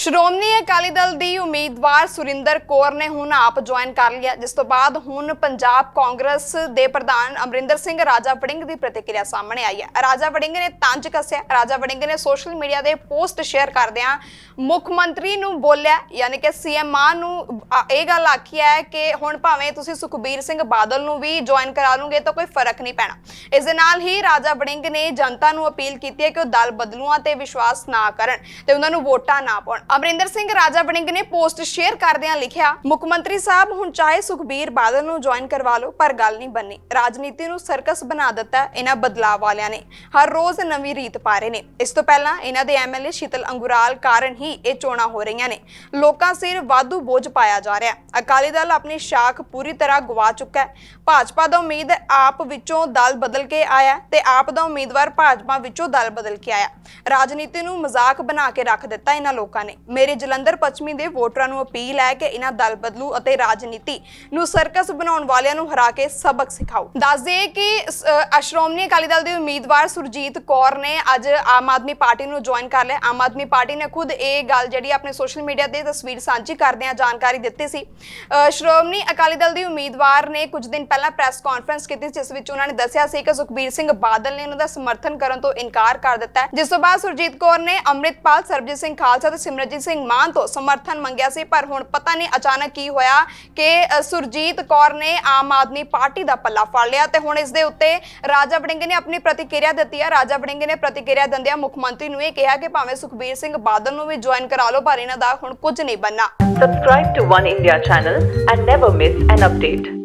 ਸ਼੍ਰੋਮਣੀ ਅਕਾਲੀ ਦਲ ਦੀ ਉਮੀਦਵਾਰ ਸੁਰਿੰਦਰ ਕੌਰ ਨੇ ਹੁਣ ਆਪ ਜੁਆਇਨ ਕਰ ਲਿਆ। ਜਿਸ ਤੋਂ ਬਾਅਦ ਹੁਣ ਪੰਜਾਬ ਕਾਂਗਰਸ ਦੇ ਪ੍ਰਧਾਨ ਅਮਰਿੰਦਰ ਸਿੰਘ ਰਾਜਾ ਵੜਿੰਗ ਦੀ ਪ੍ਰਤੀਕਿਰਿਆ ਸਾਹਮਣੇ ਆਈ ਹੈ। ਰਾਜਾ ਵੜਿੰਗ ਨੇ ਤੰਜ ਕੱਸਿਆ। ਰਾਜਾ ਵੜਿੰਗ ਨੇ ਸੋਸ਼ਲ ਮੀਡੀਆ ਦੇ ਪੋਸਟ ਸ਼ੇਅਰ ਕਰਦਿਆਂ ਮੁੱਖ ਮੰਤਰੀ ਨੂੰ ਬੋਲਿਆ, ਯਾਨੀ ਕਿ ਸੀਐਮ ਮਾਨ ਨੂੰ ਇਹ ਗੱਲ ਆਖੀ ਹੈ ਕਿ ਹੁਣ ਭਾਵੇਂ ਤੁਸੀਂ ਸੁਖਬੀਰ ਸਿੰਘ ਬਾਦਲ ਨੂੰ ਵੀ ਜੁਆਇਨ ਕਰਾ ਲਓਗੇ ਤਾਂ ਕੋਈ ਫ਼ਰਕ ਨਹੀਂ ਪੈਣਾ। ਇਸ ਦੇ ਨਾਲ ਹੀ ਰਾਜਾ ਵੜਿੰਗ ਨੇ ਜਨਤਾ ਨੂੰ ਅਪੀਲ ਕੀਤੀ ਹੈ ਕਿ ਉਹ ਦਲ ਬਦਲੂਆਂ ਤੇ ਵਿਸ਼ਵਾਸ ਨਾ ਕਰਨ ਤੇ ਉਹਨਾਂ ਨੂੰ ਵੋਟਾਂ ਨਾ ਪਾਉਣ। ਅਮਰਿੰਦਰ ਸਿੰਘ ਰਾਜਾ ਵੜਿੰਗ ਨੇ ਪੋਸਟ ਸ਼ੇਅਰ ਕਰਦਿਆਂ ਲਿਖਿਆ, ਮੁੱਖ ਮੰਤਰੀ ਸਾਹਿਬ, ਹੁਣ ਚਾਹੇ ਸੁਖਬੀਰ ਬਾਦਲ ਨੂੰ ਜੁਆਇਨ ਕਰਵਾ ਲਓ, ਪਰ ਗੱਲ ਨਹੀਂ ਬੰਨੀ ਰਾਜਨੀਤੀ ਨੂੰ ਸਰਕਸ ਬਣਾ ਦਿੱਤਾ ਇਹਨਾਂ ਬਦਲਾਅ ਵਾਲਿਆਂ ਨੇ। ਹਰ ਰੋਜ਼ ਨਵੀਂ ਰੀਤ ਪਾ ਰਹੇ ਨੇ। ਇਸ ਤੋਂ ਪਹਿਲਾਂ ਇਹਨਾਂ ਦੇ ਐਮਐਲਏ ਸ਼ੀਤਲ ਅੰਗੁਰਾਲ ਕਾਰਨ ਹੀ ਇਹ ਚੋਣਾਂ ਹੋ ਰਹੀਆਂ ਨੇ। ਲੋਕਾਂ ਸਿਰ ਵਾਧੂ ਬੋਝ ਪਾਇਆ ਜਾ ਰਿਹਾ ਅਕਾਲੀ ਦਲ ਆਪਣੀ ਸ਼ਾਖ ਪੂਰੀ ਤਰ੍ਹਾਂ ਗਵਾ ਚੁੱਕਾ ਹੈ। ਭਾਜਪਾ ਦਾ ਉਮੀਦ ਆਪ ਵਿੱਚੋਂ ਦਲ ਬਦਲ ਕੇ ਆਇਆ ਤੇ ਆਪ ਦਾ ਉਮੀਦਵਾਰ ਭਾਜਪਾ ਵਿੱਚੋਂ ਦਲ ਬਦਲ ਕੇ ਆਇਆ ਰਾਜਨੀਤੀ ਨੂੰ ਮਜ਼ਾਕ ਬਣਾ ਕੇ ਰੱਖ ਦਿੱਤਾ ਇਹਨਾਂ ਲੋਕਾਂ ਨੇ। ਮੇਰੇ ਜਲੰਧਰ ਪੱਛਮੀ ਦੇ ਵੋਟਰਾਂ ਨੂੰ ਅਪੀਲ ਹੈ ਕਿ ਇਹਨਾਂ ਦਲ ਬਦਲੂ ਅਤੇ ਰਾਜਨੀਤੀ ਨੂੰ ਸਰਕਸ ਬਣਾਉਣ ਵਾਲਿਆਂ ਨੂੰ ਹਰਾ ਕੇ ਸਬਕ ਸਿਖਾਓ। ਦੱਸ ਦਈਏ ਕਿ ਸ- ਅਕਾਲੀ ਦਲ ਦੇ ਉਮੀਦਵਾਰ ਸੁਰਜੀਤ ਕੌਰ ਨੇ ਅੱਜ ਆਮ ਆਦਮੀ ਪਾਰਟੀ ਨੂੰ ਜੁਆਇਨ ਕਰ ਲਿਆ। ਆਮ ਆਦਮੀ ਪਾਰਟੀ ਨੇ ਖੁਦ ਇਹ ਗੱਲ ਜਿਹੜੀ ਆਪਣੇ ਸੋਸ਼ਲ ਮੀਡੀਆ ਤੇ ਤਸਵੀਰ ਸਾਂਝੀ ਕਰਦਿਆਂ ਜਾਣਕਾਰੀ ਦਿੱਤੀ ਸੀ। ਅ, ਸ਼੍ਰੋਮਣੀ ਅਕਾਲੀ ਦਲ ਦੀ ਉਮੀਦਵਾਰ ਨੇ ਕੁਝ ਦਿਨ ਪਹਿਲਾਂ ਪ੍ਰੈਸ ਕਾਨਫਰੰਸ ਕੀਤੀ ਜਿਸ ਵਿੱਚ ਉਹਨਾਂ ਨੇ ਦੱਸਿਆ ਸੀ ਕਿ ਸੁਖਬੀਰ ਸਿੰਘ ਬਾਦਲ ਨੇ ਉਹਨਾਂ ਦਾ ਸਮਰਥਨ ਕਰਨ ਤੋਂ ਇਨਕਾਰ ਕਰ ਦਿੱਤਾ ਜਿਸ ਤੋਂ ਬਾਅਦ ਸੁਰਜੀਤ ਕੌਰ ਨੇ ਅੰਮ੍ਰਿਤਪਾਲ ਸਰਬਜੀਤ ਸਿੰਘ ਖਾਲਸਾ ਤੇ ਸਿਮਰਨ ਸਿਮਰਜੀਤ ਸਿੰਘ ਮਾਨ ਤੋਂ ਸਮਰਥਨ ਮੰਗਿਆ ਸੀ, ਪਰ ਹੁਣ ਪਤਾ ਨਹੀਂ ਅਚਾਨਕ ਕੀ ਹੋਇਆ ਕਿ ਸੁਰਜੀਤ ਕੌਰ ਨੇ ਆਮ ਆਦਮੀ ਪਾਰਟੀ ਦਾ ਪੱਲਾ ਫੜ ਲਿਆ ਤੇ ਹੁਣ ਇਸ ਦੇ ਉੱਤੇ ਰਾਜਾ ਵੜਿੰਗ ਨੇ ਆਪਣੀ ਪ੍ਰਤੀਕਿਰਿਆ ਦਿੱਤੀ ਹੈ ਰਾਜਾ ਵੜਿੰਗ ਨੇ ਪ੍ਰਤੀਕਿਰਿਆ ਦਿੰਦਿਆਂ ਮੁੱਖ ਮੰਤਰੀ ਨੂੰ ਇਹ ਕਿਹਾ ਕਿ ਭਾਵੇਂ ਸੁਖਬੀਰ ਸਿੰਘ ਬਾਦਲ ਨੂੰ ਵੀ ਜੁਆਇਨ ਕਰਾ ਲਓ, ਪਰ ਇਹਨਾਂ ਦਾ ਹੁਣ ਕੁਝ ਨਹੀਂ ਬੰਨਾ Subscribe to One India channel and never miss an update.